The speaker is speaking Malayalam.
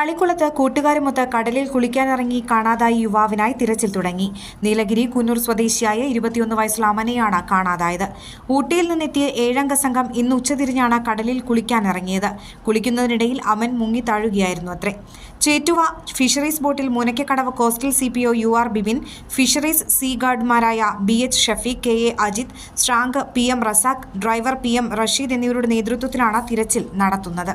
തളിക്കുളത്ത് കൂട്ടുകാരുമൊത്ത് കടലിൽ കുളിക്കാനിറങ്ങി കാണാതായ യുവാവിനായി തിരച്ചിൽ തുടങ്ങി. നീലഗിരി കുന്നൂർ സ്വദേശിയായ ഇരുപത്തിയൊന്ന് വയസ്സുള്ള അമനയാണ് കാണാതായത്. ഊട്ടിയിൽ നിന്നെത്തിയ ഏഴംഗ സംഘം ഇന്ന് ഉച്ചതിരിഞ്ഞാണ് കടലിൽ കുളിക്കാനിറങ്ങിയത്. കുളിക്കുന്നതിനിടയിൽ അമൻ മുങ്ങി താഴുകയായിരുന്നു അത്രേ. Chettuva fisheries bottle Munakkakadavu coastal C P O U R Bibin fisheries sea ഗാർഡുമാരായ B H Shafeeq K A Ajith സ്ട്രാങ്ക് P M Razak driver P M Rasheed എന്നിവരുടെ നേതൃത്വത്തിലാണ് തിരച്ചിൽ നടത്തുന്നത്.